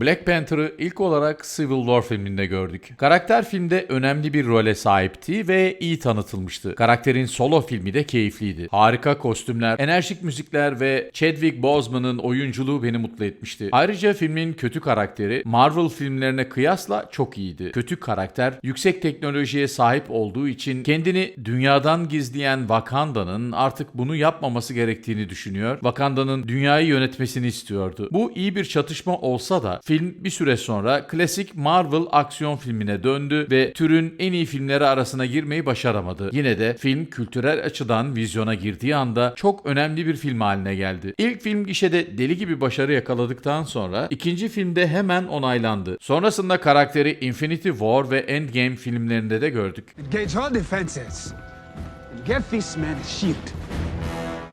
Black Panther'ı ilk olarak Civil War filminde gördük. Karakter filmde önemli bir role sahipti ve iyi tanıtılmıştı. Karakterin solo filmi de keyifliydi. Harika kostümler, enerjik müzikler ve Chadwick Boseman'ın oyunculuğu beni mutlu etmişti. Ayrıca filmin kötü karakteri Marvel filmlerine kıyasla çok iyiydi. Kötü karakter yüksek teknolojiye sahip olduğu için kendini dünyadan gizleyen Wakanda'nın artık bunu yapmaması gerektiğini düşünüyor. Wakanda'nın dünyayı yönetmesini istiyordu. Bu iyi bir çatışma olsa da film bir süre sonra klasik Marvel aksiyon filmine döndü ve türün en iyi filmleri arasına girmeyi başaramadı. Yine de film kültürel açıdan vizyona girdiği anda çok önemli bir film haline geldi. İlk film gişede deli gibi başarı yakaladıktan sonra ikinci filmde hemen onaylandı. Sonrasında karakteri Infinity War ve Endgame filmlerinde de gördük. Engage all defenses. Get this man shield.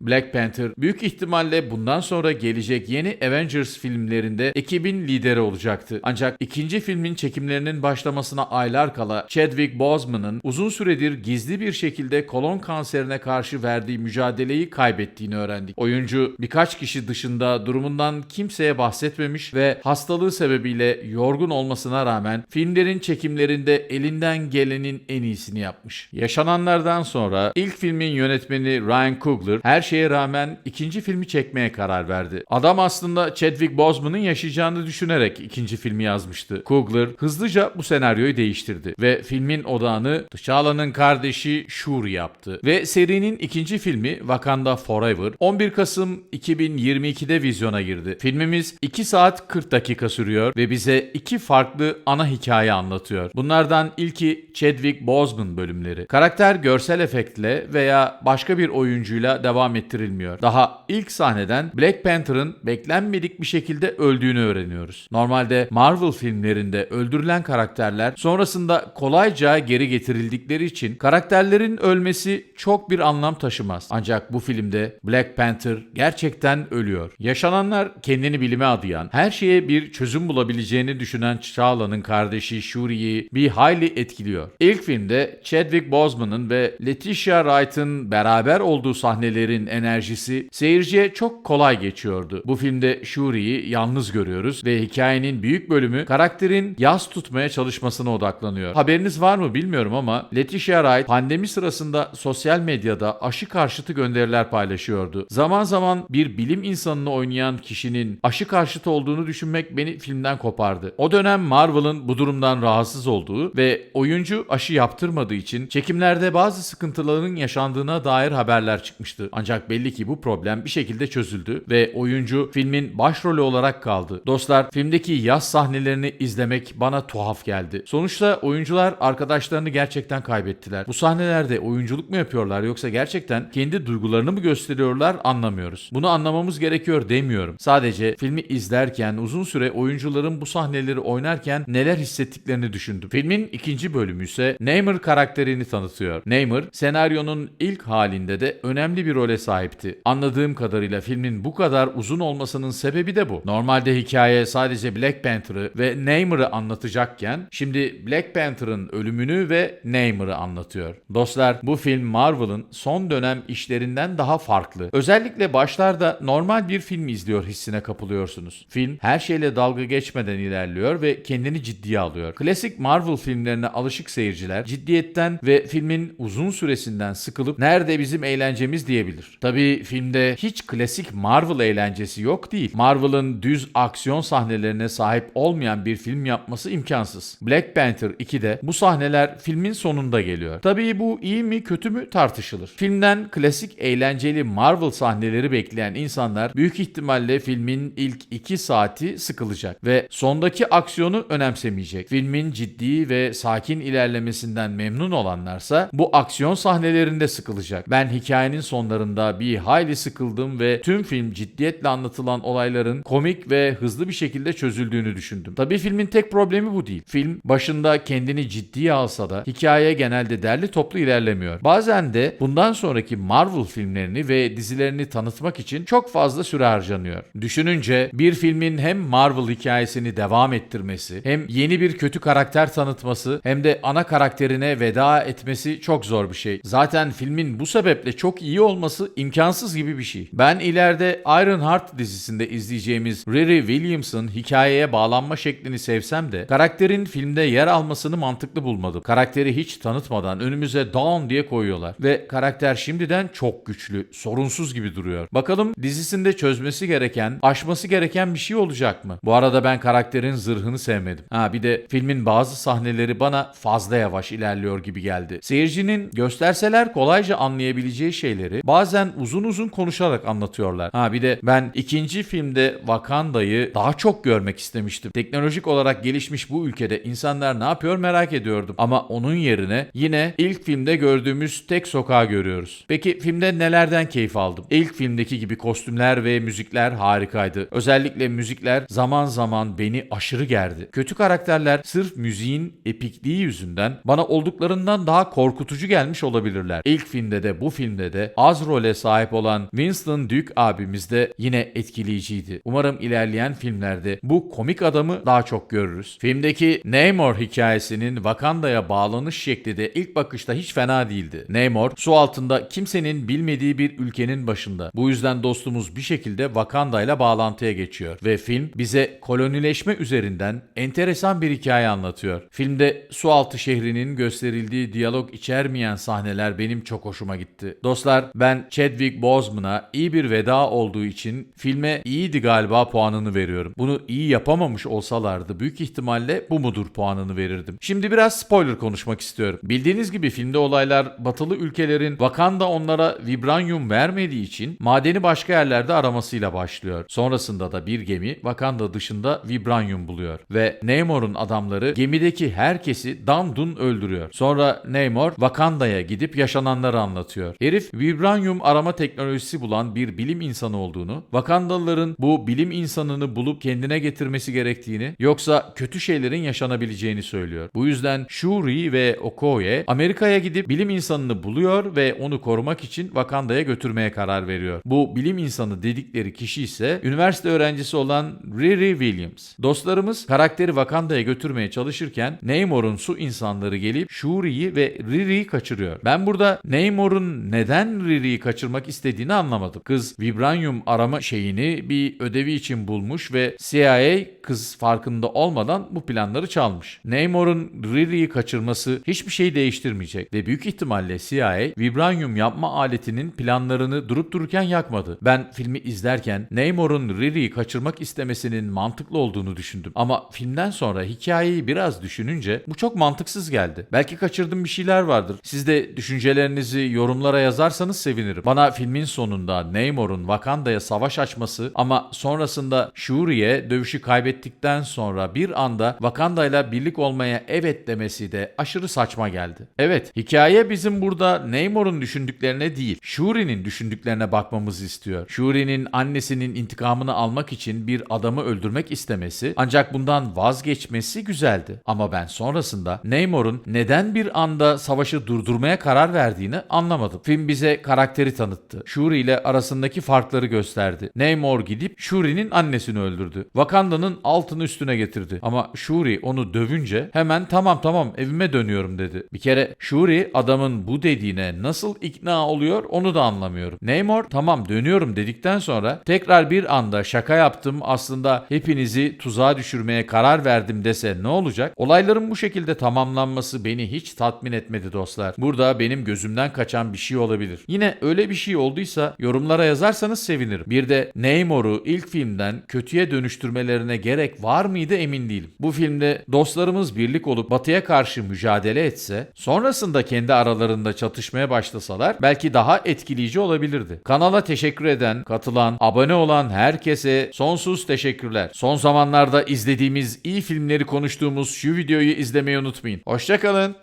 Black Panther büyük ihtimalle bundan sonra gelecek yeni Avengers filmlerinde ekibin lideri olacaktı. Ancak ikinci filmin çekimlerinin başlamasına aylar kala Chadwick Boseman'ın uzun süredir gizli bir şekilde kolon kanserine karşı verdiği mücadeleyi kaybettiğini öğrendik. Oyuncu birkaç kişi dışında durumundan kimseye bahsetmemiş ve hastalığı sebebiyle yorgun olmasına rağmen filmlerin çekimlerinde elinden gelenin en iyisini yapmış. Yaşananlardan sonra ilk filmin yönetmeni Ryan Coogler her şeye rağmen ikinci filmi çekmeye karar verdi. Adam aslında Chadwick Boseman'ın yaşayacağını düşünerek ikinci filmi yazmıştı. Coogler hızlıca bu senaryoyu değiştirdi ve filmin odağını T'Challa'nın kardeşi Shuri yaptı. Ve serinin ikinci filmi Wakanda Forever 11 Kasım 2022'de vizyona girdi. Filmimiz 2 saat 40 dakika sürüyor ve bize iki farklı ana hikaye anlatıyor. Bunlardan ilki Chadwick Boseman bölümleri. Karakter görsel efektle veya başka bir oyuncuyla devam ettirilmiyor. Daha ilk sahneden Black Panther'ın beklenmedik bir şekilde öldüğünü öğreniyoruz. Normalde Marvel filmlerinde öldürülen karakterler sonrasında kolayca geri getirildikleri için karakterlerin ölmesi çok bir anlam taşımaz. Ancak bu filmde Black Panther gerçekten ölüyor. Yaşananlar kendini bilime adayan, her şeye bir çözüm bulabileceğini düşünen T'Challa'nın kardeşi Shuri'yi bir hayli etkiliyor. İlk filmde Chadwick Boseman'ın ve Letitia Wright'ın beraber olduğu sahnelerin enerjisi seyirciye çok kolay geçiyordu. Bu filmde Shuri'yi yalnız görüyoruz ve hikayenin büyük bölümü karakterin yas tutmaya çalışmasına odaklanıyor. Haberiniz var mı bilmiyorum ama Letitia Wright pandemi sırasında sosyal medyada aşı karşıtı gönderiler paylaşıyordu. Zaman zaman bir bilim insanını oynayan kişinin aşı karşıtı olduğunu düşünmek beni filmden kopardı. O dönem Marvel'ın bu durumdan rahatsız olduğu ve oyuncu aşı yaptırmadığı için çekimlerde bazı sıkıntıların yaşandığına dair haberler çıkmıştı. Ancak belli ki bu problem bir şekilde çözüldü ve oyuncu filmin başrolü olarak kaldı. Dostlar filmdeki yaz sahnelerini izlemek bana tuhaf geldi. Sonuçta oyuncular arkadaşlarını gerçekten kaybettiler. Bu sahnelerde oyunculuk mu yapıyorlar yoksa gerçekten kendi duygularını mı gösteriyorlar anlamıyoruz. Bunu anlamamız gerekiyor demiyorum. Sadece filmi izlerken uzun süre oyuncuların bu sahneleri oynarken neler hissettiklerini düşündüm. Filmin ikinci bölümü ise Neymar karakterini tanıtıyor. Neymar senaryonun ilk halinde de önemli bir role sahipti. Anladığım kadarıyla filmin bu kadar uzun olmasının sebebi de bu. Normalde hikaye sadece Black Panther'ı ve Neymar'ı anlatacakken şimdi Black Panther'ın ölümünü ve Neymar'ı anlatıyor. Dostlar bu film Marvel'ın son dönem işlerinden daha farklı. Özellikle başlarda normal bir film izliyor hissine kapılıyorsunuz. Film her şeyle dalga geçmeden ilerliyor ve kendini ciddiye alıyor. Klasik Marvel filmlerine alışık seyirciler ciddiyetten ve filmin uzun süresinden sıkılıp nerede bizim eğlencemiz diyebilir. Tabii filmde hiç klasik Marvel eğlencesi yok değil. Marvel'ın düz aksiyon sahnelerine sahip olmayan bir film yapması imkansız. Black Panther 2'de bu sahneler filmin sonunda geliyor. Tabii bu iyi mi kötü mü tartışılır. Filmden klasik eğlenceli Marvel sahneleri bekleyen insanlar büyük ihtimalle filmin ilk 2 saati sıkılacak ve sondaki aksiyonu önemsemeyecek. Filmin ciddi ve sakin ilerlemesinden memnun olanlarsa bu aksiyon sahnelerinde sıkılacak. Ben hikayenin sonlarında bir hayli sıkıldım ve tüm film ciddiyetle anlatılan olayların komik ve hızlı bir şekilde çözüldüğünü düşündüm. Tabii filmin tek problemi bu değil. Film başında kendini ciddiye alsa da hikaye genelde derli toplu ilerlemiyor. Bazen de bundan sonraki Marvel filmlerini ve dizilerini tanıtmak için çok fazla süre harcanıyor. Düşününce bir filmin hem Marvel hikayesini devam ettirmesi, hem yeni bir kötü karakter tanıtması, hem de ana karakterine veda etmesi çok zor bir şey. Zaten filmin bu sebeple çok iyi olması imkansız gibi bir şey. Ben ileride Ironheart dizisinde izleyeceğimiz Riri Williams'ın hikayeye bağlanma şeklini sevsem de karakterin filmde yer almasını mantıklı bulmadım. Karakteri hiç tanıtmadan önümüze Dawn diye koyuyorlar ve karakter şimdiden çok güçlü, sorunsuz gibi duruyor. Bakalım dizisinde çözmesi gereken, aşması gereken bir şey olacak mı? Bu arada ben karakterin zırhını sevmedim. Ha bir de filmin bazı sahneleri bana fazla yavaş ilerliyor gibi geldi. Seyircinin gösterseler kolayca anlayabileceği şeyleri bazen uzun uzun konuşarak anlatıyorlar. Ha bir de ben ikinci filmde Wakanda'yı daha çok görmek istemiştim. Teknolojik olarak gelişmiş bu ülkede insanlar ne yapıyor merak ediyordum. Ama onun yerine yine ilk filmde gördüğümüz tek sokağı görüyoruz. Peki filmde nelerden keyif aldım? İlk filmdeki gibi kostümler ve müzikler harikaydı. Özellikle müzikler zaman zaman beni aşırı gerdi. Kötü karakterler sırf müziğin epikliği yüzünden bana olduklarından daha korkutucu gelmiş olabilirler. İlk filmde de bu filmde de az role sahip olan Winston Duke abimiz de yine etkileyiciydi. Umarım ilerleyen filmlerde bu komik adamı daha çok görürüz. Filmdeki Namor hikayesinin Wakanda'ya bağlanış şekli de ilk bakışta hiç fena değildi. Namor su altında kimsenin bilmediği bir ülkenin başında. Bu yüzden dostumuz bir şekilde Wakanda ile bağlantıya geçiyor ve film bize kolonileşme üzerinden enteresan bir hikaye anlatıyor. Filmde su altı şehrinin gösterildiği diyalog içermeyen sahneler benim çok hoşuma gitti. Dostlar ben Chadwick Boseman'a iyi bir veda olduğu için filme iyiydi galiba puanını veriyorum. Bunu iyi yapamamış olsalardı büyük ihtimalle bu mudur puanını verirdim. Şimdi biraz spoiler konuşmak istiyorum. Bildiğiniz gibi filmde olaylar batılı ülkelerin Wakanda onlara vibranyum vermediği için madeni başka yerlerde aramasıyla başlıyor. Sonrasında da bir gemi Wakanda dışında vibranyum buluyor ve Namor'un adamları gemideki herkesi damdun öldürüyor. Sonra Namor Wakanda'ya gidip yaşananları anlatıyor. Herif vibranyum arama teknolojisi bulan bir bilim insanı olduğunu, Wakandalıların bu bilim insanını bulup kendine getirmesi gerektiğini yoksa kötü şeylerin yaşanabileceğini söylüyor. Bu yüzden Shuri ve Okoye Amerika'ya gidip bilim insanını buluyor ve onu korumak için Wakanda'ya götürmeye karar veriyor. Bu bilim insanı dedikleri kişi ise üniversite öğrencisi olan Riri Williams. Dostlarımız karakteri Wakanda'ya götürmeye çalışırken Namor'un su insanları gelip Shuri'yi ve Riri'yi kaçırıyor. Ben burada Namor'un neden Riri'yi kaçırmak istediğini anlamadım. Kız vibranyum arama şeyini bir ödevi için bulmuş ve CIA kız farkında olmadan bu planları çalmış. Namor'un Riri'yi kaçırması hiçbir şey değiştirmeyecek ve büyük ihtimalle CIA vibranyum yapma aletinin planlarını durup dururken yakmadı. Ben filmi izlerken Namor'un Riri'yi kaçırmak istemesinin mantıklı olduğunu düşündüm. Ama filmden sonra hikayeyi biraz düşününce bu çok mantıksız geldi. Belki kaçırdığım bir şeyler vardır. Siz de düşüncelerinizi yorumlara yazarsanız sevinirim. Bana filmin sonunda Namor'un Wakanda'ya savaş açması ama sonrasında Shuri'ye dövüşü kaybettikten sonra bir anda Wakanda ile birlik olmaya evet demesi de aşırı saçma geldi. Evet, hikaye bizim burada Namor'un düşündüklerine değil, Shuri'nin düşündüklerine bakmamızı istiyor. Shuri'nin annesinin intikamını almak için bir adamı öldürmek istemesi ancak bundan vazgeçmesi güzeldi. Ama ben sonrasında Namor'un neden bir anda savaşı durdurmaya karar verdiğini anlamadım. Film bize karakteri tanıttı. Shuri ile arasındaki farkları gösterdi. Namor gidip Shuri'nin annesini öldürdü. Wakanda'nın altını üstüne getirdi. Ama Shuri onu dövünce hemen tamam tamam evime dönüyorum dedi. Bir kere Shuri adamın bu dediğine nasıl ikna oluyor onu da anlamıyorum. Namor tamam dönüyorum dedikten sonra tekrar bir anda şaka yaptım aslında hepinizi tuzağa düşürmeye karar verdim dese ne olacak? Olayların bu şekilde tamamlanması beni hiç tatmin etmedi dostlar. Burada benim gözümden kaçan bir şey olabilir. Yine öyle bir şey olduysa yorumlara yazarsanız sevinirim. Bir de Namor'u ilk filmden kötüye dönüştürmelerine gerek var mıydı emin değilim. Bu filmde dostlarımız birlik olup batıya karşı mücadele etse, sonrasında kendi aralarında çatışmaya başlasalar belki daha etkileyici olabilirdi. Kanala teşekkür eden, katılan, abone olan herkese sonsuz teşekkürler. Son zamanlarda izlediğimiz iyi filmleri konuştuğumuz şu videoyu izlemeyi unutmayın. Hoşçakalın.